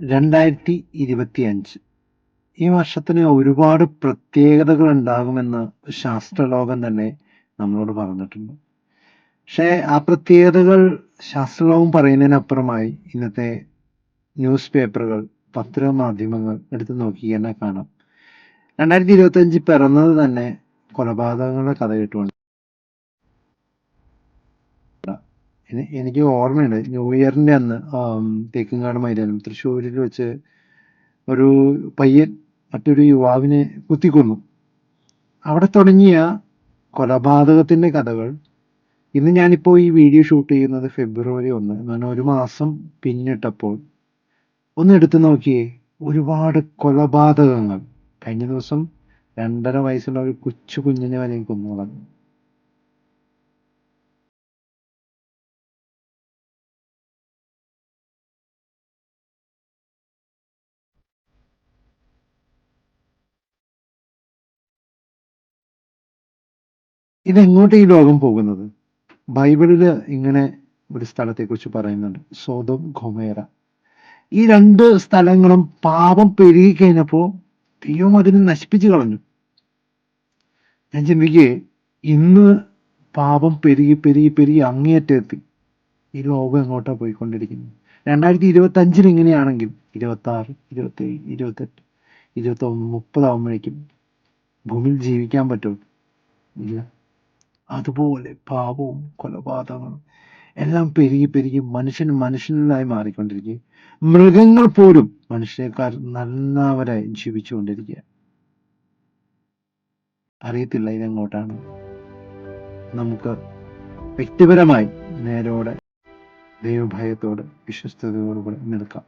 രണ്ടായിരത്തി ഇരുപത്തി അഞ്ച് ഈ വർഷത്തിന് ഒരുപാട് പ്രത്യേകതകൾ ഉണ്ടാകുമെന്ന് ശാസ്ത്രലോകം തന്നെ നമ്മളോട് പറഞ്ഞിട്ടുണ്ട്. പക്ഷേ ആ പ്രത്യേകതകൾ ശാസ്ത്രലോകം പറയുന്നതിനപ്പുറമായി ഇന്നത്തെ ന്യൂസ് പേപ്പറുകൾ പത്രമാധ്യമങ്ങൾ എടുത്തു നോക്കി തന്നെ കാണാം. രണ്ടായിരത്തി ഇരുപത്തി അഞ്ച് പിറന്നത് തന്നെ കൊലപാതകങ്ങളുടെ കഥ കേട്ടുകൊണ്ട് എനിക്ക് ഓർമ്മയുണ്ട് ന്യൂ ഇയറിന്റെ അന്ന് തേക്കുംകാട് മൈതാനം. തൃശ്ശൂരിൽ വെച്ച് ഒരു പയ്യൻ മറ്റൊരു യുവാവിനെ കുത്തിക്കൊന്നു. അവിടെ തുടങ്ങിയ കൊലപാതകത്തിന്റെ കഥകൾ ഇന്ന് ഞാനിപ്പോൾ ഈ വീഡിയോ ഷൂട്ട് ചെയ്യുന്നത് ഫെബ്രുവരി ഒന്ന്. ഞാൻ ഒരു മാസം പിന്നിട്ടപ്പോൾ ഒന്ന് എടുത്തു നോക്കിയേ ഒരുപാട് കൊലപാതകങ്ങൾ. കഴിഞ്ഞ ദിവസം രണ്ടര വയസ്സുള്ള ഒരു കൊച്ചു കുഞ്ഞിനെ വരെ കൊന്നു. കളഞ്ഞു ഇതെങ്ങോട്ട് ഈ ലോകം പോകുന്നത്? ബൈബിളിൽ ഇങ്ങനെ ഒരു സ്ഥലത്തെക്കുറിച്ച് പറയുന്നുണ്ട്. സോതം ഖൊമേറ ഈ രണ്ട് സ്ഥലങ്ങളും പാപം പെരുകി കഴിഞ്ഞപ്പോൾ ദൈവം അതിനെ നശിപ്പിച്ചു കളഞ്ഞു. ഞാൻ ചിന്തിക്കേ ഇന്ന് പാപം പെരുകി പെരുകി പെരുകി അങ്ങേയറ്റം എത്തി ഈ ലോകം എങ്ങോട്ടാ പോയിക്കൊണ്ടിരിക്കുന്നത്? രണ്ടായിരത്തി ഇരുപത്തി അഞ്ചിൽ ഇങ്ങനെയാണെങ്കിൽ ഇരുപത്തി ആറ് ഇരുപത്തി ഏഴ് ഇരുപത്തെട്ട് ഇരുപത്തി ഒന്ന് മുപ്പതാവുമ്പോഴേക്കും ഭൂമിയിൽ ജീവിക്കാൻ പറ്റുമോ? ഇല്ല. അതുപോലെ പാപവും കൊലപാതകങ്ങളും എല്ലാം പെരുകി പെരുകി മനുഷ്യൻ മനുഷ്യനായി മാറിക്കൊണ്ടിരിക്കുക മൃഗങ്ങൾ പോലും മനുഷ്യരെക്കാൾ നല്ലവരായി ജീവിച്ചുകൊണ്ടിരിക്കുക അറിയത്തില്ല ഇതെങ്ങോട്ടാണ്. നമുക്ക് വ്യക്തിപരമായി നേരോടെ ദൈവഭയത്തോട് വിശ്വസ്തയോടുകൂടെ നിൽക്കാം.